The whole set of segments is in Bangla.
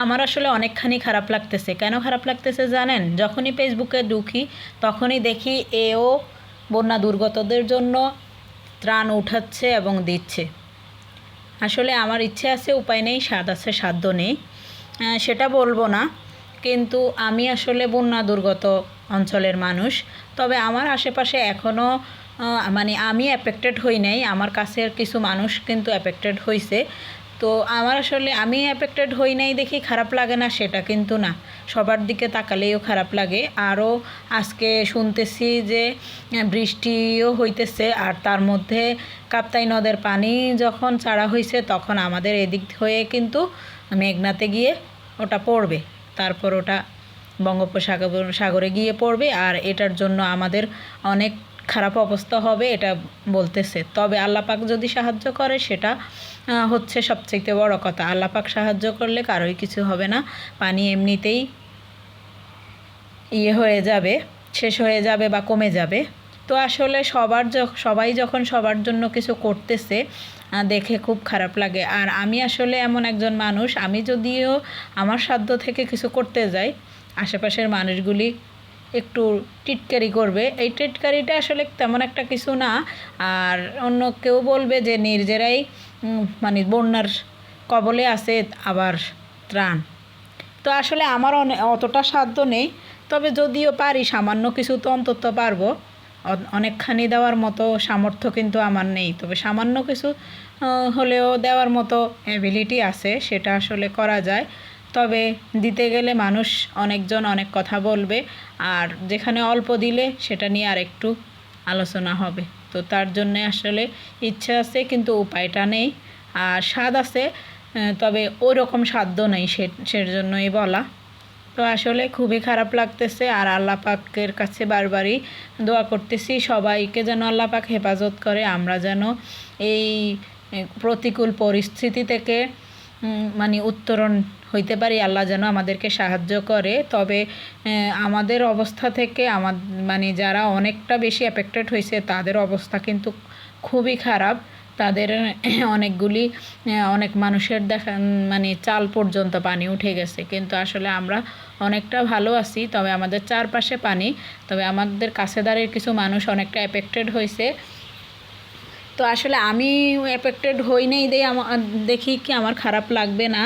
আমার আসলে অনেকখানি খারাপ লাগতেছে। কেন খারাপ লাগতেছে জানেন? যখনই ফেসবুকে ঢুকি, তখনই দেখি এও বন্যা দুর্গতদের জন্য ত্রাণ উঠাচ্ছে এবং দিচ্ছে। আসলে আমার ইচ্ছে আছে, উপায় নেই, স্বাদ আছে, সাধ্য নেই। সেটা বলব না। কিন্তু আমি আসলে বন্যা দুর্গত অঞ্চলের মানুষ। তবে আমার আশেপাশে এখনও মানে আমি অ্যাফেক্টেড হই নাই। আমার কাছের কিছু মানুষ কিন্তু অ্যাফেক্টেড হয়েছে তো আমার আসলে, আমি অ্যাফেক্টেড হই নাই দেখি খারাপ লাগে না সেটা কিন্তু না। সবার দিকে তাকালেও খারাপ লাগে। আরও আজকে শুনতেছি যে, বৃষ্টিও হইতেছে আর তার মধ্যে কাপ্তাই নদের পানি যখন ছাড়া হয়েছে তখন আমাদের এদিক হয়ে কিন্তু মেঘনাতে গিয়ে ওটা পড়বে। তারপর ওটা বঙ্গোপসাগর, সাগরে গিয়ে পড়বে আর এটার জন্য আমাদের অনেক খারাপ অবস্থা হবে, এটা বলতেছে। তবে আল্লাপাক যদি সাহায্য করে, সেটা হচ্ছে সবচেয়ে বড় কথা। আল্লাপাক সাহায্য করলে কারোই কিছু হবে না। পানি এমনিতেই ইয়ে হয়ে যাবে, শেষ হয়ে যাবে বা কমে যাবে। তো আসলে সবার সবাই যখন সবার জন্য কিছু করতেছে দেখে খুব খারাপ লাগে। আর আমি আসলে এমন একজন মানুষ, আমি যদিও আমার সাধ্য থেকে কিছু করতে যাই, আশেপাশের মানুষগুলি একটু টিটকারি করবে। এই টিটকারিটা আসলে তেমন একটা কিছু না। আর অন্য কেউ বলবে যে নিজেরাই মানে বন্যার কবলে আছে আবার ত্রাণ। তো আসলে আমার অতটা সাধ্য নেই। তবে যদিও পারি, সামান্য কিছু তো অন্তত পারব। অনেকখানি দেওয়ার মতো সামর্থ্য কিন্তু আমার নেই। তবে সামান্য কিছু হলেও দেওয়ার মতো অ্যাবিলিটি আছে, সেটা আসলে করা যায়। তবে দিতে গেলে মানুষ অনেকজন অনেক কথা বলবে, আর যেখানে অল্প দিলে সেটা নিয়ে আরেকটু আলোচনা হবে। তো তার জন্য আসলে ইচ্ছা আছে, কিন্তু উপায়টা নেই। আর স্বাদ আছে তবে ওই রকম সাধ্য নেই সে, সেজন্যই বলা। তো আসলে খুবই খারাপ লাগতেছে, আর আল্লাহ পাকের কাছে বারবারই দোয়া করতেছি, সবাইকে যেন আল্লাহ পাক হেফাজত করে, আমরা যেন এই প্রতিকূল পরিস্থিতি থেকে মানে উত্তরণ হইতে পারি, আল্লাহ যেন আমাদেরকে সাহায্য করে। তবে আমাদের অবস্থা থেকে আমার মানে যারা অনেকটা বেশি অ্যাফেক্টেড হয়েছে তাদের অবস্থা কিন্তু খুবই খারাপ। তাদের অনেকগুলি অনেক মানুষের দেখা মানে চাল পর্যন্ত পানি উঠে গেছে। কিন্তু আসলে আমরা অনেকটা ভালো আছি, তবে আমাদের চারপাশে পানি। তবে আমাদের কাছেদারের কিছু মানুষ অনেকটা অ্যাফেক্টেড হয়েছে তো আসলে আমি অ্যাফেক্টেড হই নাই দেই আমার দেখি কি আমার খারাপ লাগবে না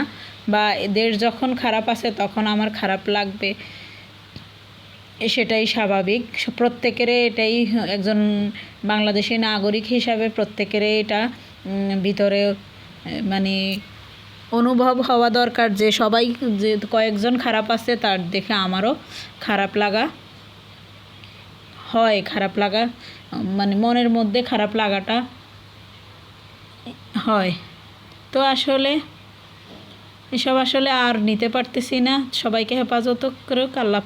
বা এদের যখন খারাপ আছে তখন আমার খারাপ লাগবে। সেটাই স্বাভাবিক। প্রত্যেকেরই এটাই একজন বাংলাদেশি নাগরিক হিসাবে প্রত্যেকেরই এটা ভিতরে মানে অনুভব হওয়া দরকার যে সবাই যে কয়েকজন খারাপ আছে তার দেখে আমারও খারাপ লাগা হয়, খারাপ লাগা মানে মনের মধ্যে খারাপ লাগাটা। হয়। তো আসলে এসব আসলে আর নিতে পারতেছি না। সবাইকে হেফাজত করুক আল্লাহ